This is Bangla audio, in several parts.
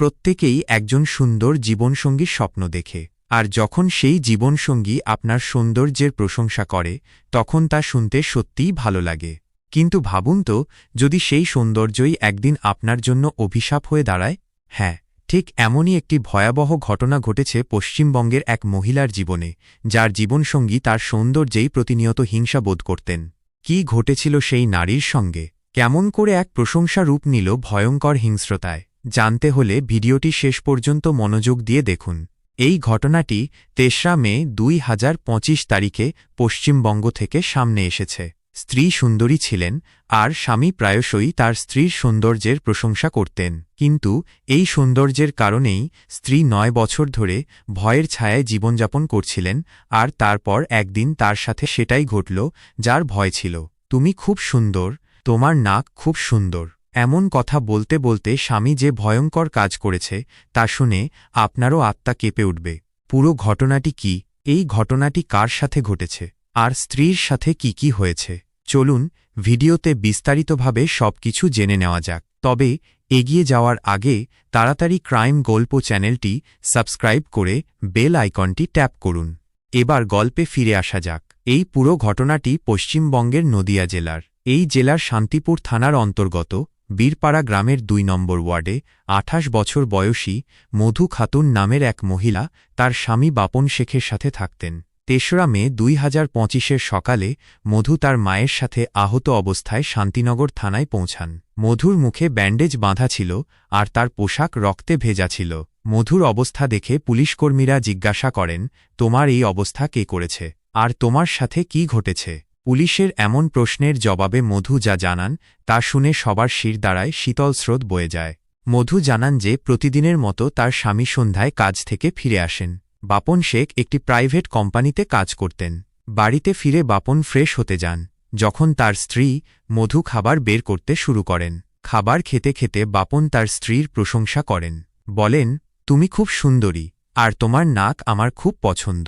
প্রত্যেকেই একজন সুন্দর জীবনসঙ্গীর স্বপ্ন দেখে, আর যখন সেই জীবনসঙ্গী আপনার সৌন্দর্যের প্রশংসা করে, তখন তা শুনতে সত্যিই ভালো লাগে। কিন্তু ভাবুন তো, যদি সেই সৌন্দর্যই একদিন আপনার জন্য অভিশাপ হয়ে দাঁড়ায়? হ্যাঁ ঠিক এমনই একটি ভয়াবহ ঘটনা ঘটেছে পশ্চিমবঙ্গের এক মহিলার জীবনে, যার জীবনসঙ্গী তার সৌন্দর্যেই প্রতিনিয়ত হিংসা বোধ করতেন। কি ঘটেছিল সেই নারীর সঙ্গে? কেমন করে এক প্রশংসা রূপ নিল ভয়ঙ্কর হিংস্রতায়। জানতে হলে ভিডিওটি শেষ পর্যন্ত মনোযোগ দিয়ে দেখুন। এই ঘটনাটি তেসরা মে দুই হাজার পঁচিশ তারিখে পশ্চিমবঙ্গ থেকে সামনে এসেছে। স্ত্রী সুন্দরী ছিলেন, আর স্বামী প্রায়শই তার স্ত্রীর সৌন্দর্যের প্রশংসা করতেন। কিন্তু এই সৌন্দর্যের কারণেই স্ত্রী নয় বছর ধরে ভয়ের ছায়ায় জীবনযাপন করছিলেন, আর তারপর একদিন তার সাথে সেটাই ঘটল, যার ভয় ছিল, তুমি খুব সুন্দর, তোমার নাক খুব সুন্দর। এমন কথা বলতে বলতে স্বামী যে ভয়ঙ্কর কাজ করেছে, তা শুনে আপনারও আত্মা কেঁপে উঠবে। পুরো ঘটনাটি কি? এই ঘটনাটি কার সাথে ঘটেছে? আর স্ত্রীর সাথে কি কি হয়েছে? চলুন ভিডিওতে বিস্তারিতভাবে সবকিছু জেনে নেওয়া যাক। তবে এগিয়ে যাওয়ার আগে তাড়াতাড়ি ক্রাইম গল্প চ্যানেলটি সাবস্ক্রাইব করে বেল আইকনটি ট্যাপ করুন। এবার গল্পে ফিরে আসা যাক। এই পুরো ঘটনাটি পশ্চিমবঙ্গের নদিয়া জেলার। এই জেলার শান্তিপুর থানার অন্তর্গত বীরপাড়া গ্রামের দুই নম্বর ওয়ার্ডে আঠাশ বছর বয়সী মধু খাতুন নামের এক মহিলা তার স্বামী বাপন শেখের সাথে থাকতেন। তেসরা মে দুই হাজার পঁচিশের সকালে মধু তার মায়ের সাথে আহত অবস্থায় শান্তিনগর থানায় পৌঁছান। মধুর মুখে ব্যান্ডেজ বাঁধা ছিল আর তার পোশাক রক্তে ভেজা ছিল। মধুর অবস্থা দেখে পুলিশকর্মীরা জিজ্ঞাসা করেন, তোমার এই অবস্থা কে করেছে? আর তোমার সাথে কি ঘটেছে? পুলিশের এমন প্রশ্নের জবাবে মধু যা জানান, তা শুনে সবার শির দ্বারায় শীতল স্রোত বয়ে যায়। মধু জানান যে, প্রতিদিনের মতো তার স্বামী সন্ধ্যায় কাজ থেকে ফিরে আসেন। বাপন শেখ একটি প্রাইভেট কোম্পানিতে কাজ করতেন। বাড়িতে ফিরে বাপন ফ্রেশ হতে যান। যখন তার স্ত্রী মধু খাবার বের করতে শুরু করেন। খাবার খেতে খেতে বাপন তার স্ত্রীর প্রশংসা করেন। বলেন, তুমি খুব সুন্দরী, আর তোমার নাক আমার খুব পছন্দ।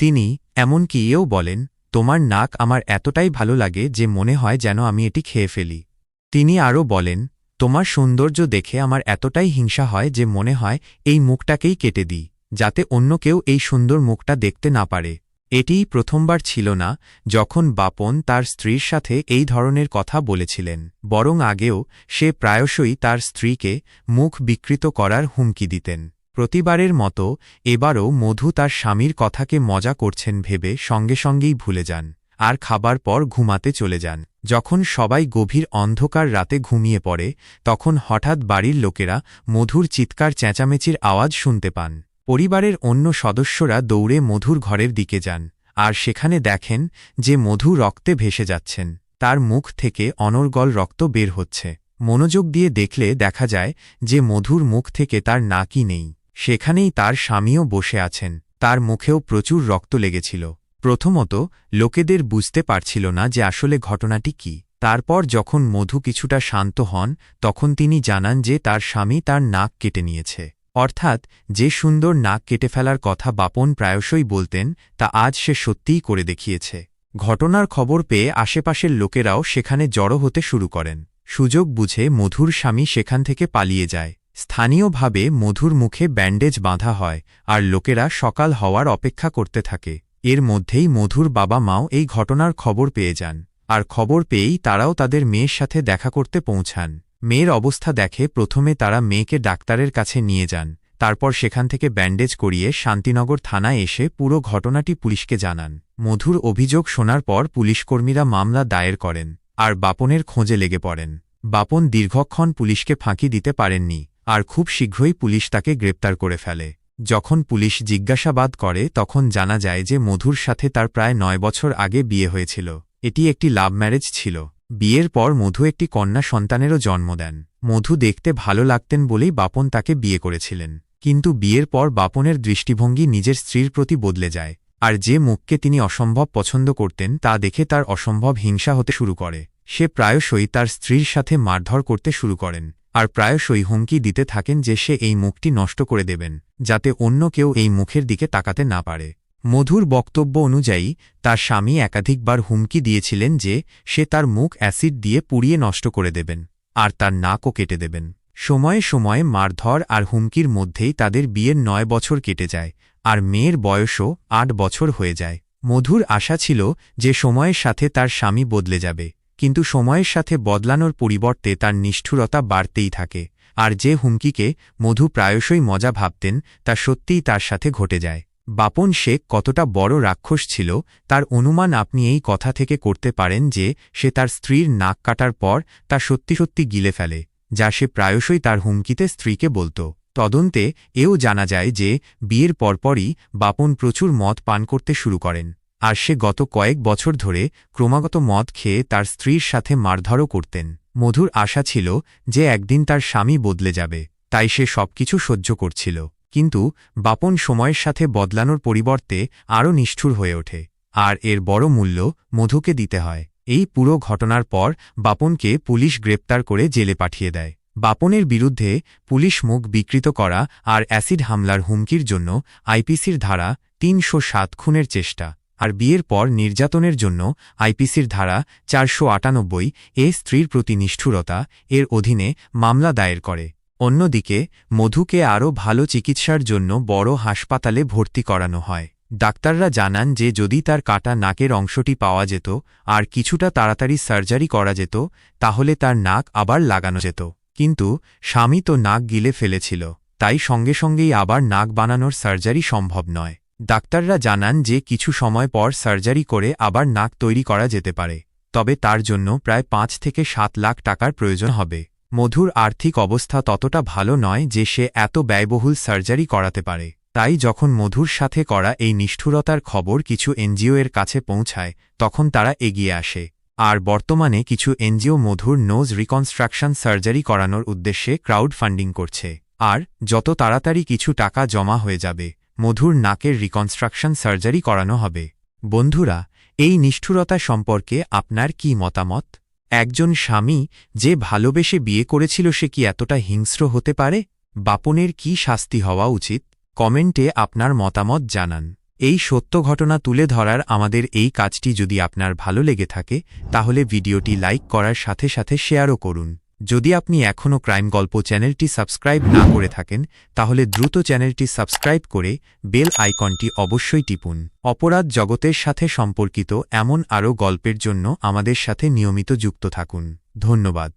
তিনি, এমনকি এও বলেন তোমার নাক আমার এতটাই ভালো লাগে যে মনে হয় যেন আমি এটি খেয়ে ফেলি। তিনি আরও বলেন, তোমার সৌন্দর্য দেখে আমার এতটাই হিংসা হয় যে মনে হয় এই মুখটাকেই কেটে দিই, যাতে অন্য কেউ এই সুন্দর মুখটা দেখতে না পারে। এটিই প্রথমবার ছিল না যখন বাপন তার স্ত্রীর সাথে এই ধরনের কথা বলেছিলেন, বরং আগেও সে প্রায়শই তার স্ত্রীকে মুখ বিকৃত করার হুমকি দিতেন। প্রতিবারের মতো এবারও মধু তার স্বামীর কথাকে মজা করছেন ভেবে সঙ্গে সঙ্গেই ভুলে যান, আর খাবার পর ঘুমাতে চলে যান। যখন সবাই গভীর অন্ধকার রাতে ঘুমিয়ে পড়ে, তখন হঠাৎ বাড়ির লোকেরা মধুর চিৎকার চেঁচামেচির আওয়াজ শুনতে পান। পরিবারের অন্য সদস্যরা দৌড়ে মধুর ঘরের দিকে যান, আর সেখানে দেখেন যে মধু রক্তে ভেসে যাচ্ছেন। তার মুখ থেকে অনর্গল রক্ত বের হচ্ছে। মনোযোগ দিয়ে দেখলে দেখা যায় যে মধুর মুখ থেকে তার নাকই নেই। সেখানেই তার স্বামীও বসে আছেন, তার মুখেও প্রচুর রক্ত লেগেছিল। প্রথমত, লোকেদের বুঝতে পারছিল না যে আসলে ঘটনাটি কি। তারপর যখন মধু কিছুটা শান্ত হন, তখন তিনি জানান যে তার স্বামী তার নাক কেটে নিয়েছে। অর্থাৎ, যে সুন্দর নাক কেটে ফেলার কথা বাপন প্রায়শই বলতেন, তা আজ সে সত্যিই করে দেখিয়েছে। ঘটনার খবর পেয়ে আশেপাশের লোকেরাও সেখানে জড়ো হতে শুরু করেন। সুযোগ বুঝে মধুর স্বামী সেখান থেকে পালিয়ে যায়। স্থানীয়ভাবে মধুর মুখে ব্যান্ডেজ বাঁধা হয়, আর লোকেরা সকাল হওয়ার অপেক্ষা করতে থাকে। এর মধ্যেই মধুর বাবা মাও এই ঘটনার খবর পেয়ে যান, আর খবর পেয়েই তারাও তাদের মেয়ের সাথে দেখা করতে পৌঁছান। মেয়ের অবস্থা দেখে প্রথমে তারা মেয়েকে ডাক্তারের কাছে নিয়ে যান, তারপর সেখান থেকে ব্যান্ডেজ করিয়ে শান্তিনগর থানায় এসে পুরো ঘটনাটি পুলিশকে জানান। মধুর অভিযোগ শোনার পর পুলিশকর্মীরা মামলা দায়ের করেন, আর বাপনের খোঁজে লেগে পড়েন। বাপন দীর্ঘক্ষণ পুলিশকে ফাঁকি দিতে পারেননি। আর খুব শীঘ্রই পুলিশ তাকে গ্রেপ্তার করে ফেলে। যখন পুলিশ জিজ্ঞাসাবাদ করে, তখন জানা যায় যে মধুর সাথে তার প্রায় নয় বছর আগে বিয়ে হয়েছিল। এটি একটি লাভ ম্যারেজ ছিল। বিয়ের পর মধু একটি কন্যা সন্তানেরও জন্ম দেন। মধু দেখতে ভালো লাগতেন বলেই বাপন তাকে বিয়ে করেছিলেন। কিন্তু বিয়ের পর বাপনের দৃষ্টিভঙ্গি নিজের স্ত্রীর প্রতি বদলে যায়। আর যে মুখকে তিনি অসম্ভব পছন্দ করতেন, তা দেখে তার অসম্ভব হিংসা হতে শুরু করে। সে প্রায়শই তার স্ত্রীর সাথে মারধর করতে শুরু করেন। আর প্রায়শই হুমকি দিতে থাকেন যে সে এই মুখটি নষ্ট করে দেবেন, যাতে অন্য কেউ এই মুখের দিকে তাকাতে না পারে। মধুর বক্তব্য অনুযায়ী, তার স্বামী একাধিকবার হুমকি দিয়েছিলেন যে সে তার মুখ অ্যাসিড দিয়ে পুড়িয়ে নষ্ট করে দেবেন, আর তার নাকও কেটে দেবেন। সময়ে সময়ে মারধর আর হুমকির মধ্যেই তাদের বিয়ের নয় বছর কেটে যায়, আর মেয়ের বয়সও আট বছর হয়ে যায়। মধুর আশা ছিল যে সময়ের সাথে তার স্বামী বদলে যাবে। কিন্তু সময়ের সাথে বদলানোর পরিবর্তে তার নিষ্ঠুরতা বাড়তেই থাকে, আর যে হুমকিকে মধু প্রায়শই মজা ভাবতেন, তা সত্যিই তার সাথে ঘটে যায়। বাপন শেখ কতটা বড় রাক্ষস ছিল, তার অনুমান আপনি এই কথা থেকে করতে পারেন যে, সে তার স্ত্রীর নাক কাটার পর তা সত্যি সত্যি গিলে ফেলে, যা সে প্রায়শই তার হুমকিতে স্ত্রীকে বলত। তদন্তে এও জানা যায় যে, বিয়ের পরপরই বাপন প্রচুর মদ পান করতে শুরু করেন। আর সে গত কয়েক বছর ধরে ক্রমাগত মদ খেয়ে তার স্ত্রীর সাথে মারধরও করতেন। মধুর আশা ছিল যে একদিন তার স্বামী বদলে যাবে, তাই সে সবকিছু সহ্য করছিল। কিন্তু বাপন সময়ের সাথে বদলানোর পরিবর্তে আরও নিষ্ঠুর হয়ে ওঠে, আর এর বড় মূল্য মধুকে দিতে হয়। এই পুরো ঘটনার পর বাপনকে পুলিশ গ্রেপ্তার করে জেলে পাঠিয়ে দেয়। বাপনের বিরুদ্ধে পুলিশ মুখ বিকৃত করা আর অ্যাসিড হামলার হুমকির জন্য আইপিসির ধারা তিনশো সাত খুনের চেষ্টা। আর বিয়ের পর নির্যাতনের জন্য আইপিসির ধারা চারশো আটানব্বই এ স্ত্রীর প্রতি নিষ্ঠুরতা এর অধীনে মামলা দায়ের করে। অন্যদিকে, মধুকে আরও ভালো চিকিৎসার জন্য বড় হাসপাতালে ভর্তি করানো হয়। ডাক্তাররা জানান যে যদি তার কাটা নাকের অংশটি পাওয়া যেত, আর কিছুটা তাড়াতাড়ি সার্জারি করা যেত, তাহলে তার নাক আবার লাগানো যেত। কিন্তু স্বামী তো নাক গিলে ফেলেছিল, তাই সঙ্গে সঙ্গেই আবার নাক বানানোর সার্জারি সম্ভব নয়। ডাক্তাররা জানান যে কিছু সময় পর সার্জারি করে আবার নাক তৈরি করা যেতে পারে, তবে তার জন্য প্রায় পাঁচ থেকে সাত লাখ টাকার প্রয়োজন হবে। মধুর আর্থিক অবস্থা ততটা ভালো নয় যে সে এত ব্যয়বহুল সার্জারি করাতে পারে। তাই যখন মধুর সাথে করা এই নিষ্ঠুরতার খবর কিছু এনজিও এর কাছে পৌঁছায়, তখন তারা এগিয়ে আসে। আর বর্তমানে কিছু এনজিও মধুর নোজ রিকনস্ট্রাকশন সার্জারি করানোর উদ্দেশ্যে ক্রাউড ফান্ডিং করছে। আর যত তাড়াতাড়ি কিছু টাকা জমা হয়ে যাবে মধুর নাকের রিকনস্ট্রাকশন সার্জারি করানো হবে। বন্ধুরা, এই নিষ্ঠুরতা সম্পর্কে আপনার কি মতামত? একজন স্বামী যে ভালোবেসে বিয়ে করেছিল সে কি এতটা হিংস্র হতে পারে? বাপনের কি শাস্তি হওয়া উচিত? কমেন্টে আপনার মতামত জানান। এই সত্য ঘটনা তুলে ধরার আমাদের এই কাজটি যদি আপনার ভালো লেগে থাকে, তাহলে ভিডিওটি লাইক করার সাথে সাথে শেয়ারও করুন। যদি আপনি এখনও ক্রাইম গল্প চ্যানেলটি সাবস্ক্রাইব না করে থাকেন, তাহলে দ্রুত চ্যানেলটি সাবস্ক্রাইব করে বেল আইকনটি অবশ্যই টিপুন। অপরাধ জগতের সাথে সম্পর্কিত এমন আরও গল্পের জন্য আমাদের সাথে নিয়মিত যুক্ত থাকুন। ধন্যবাদ।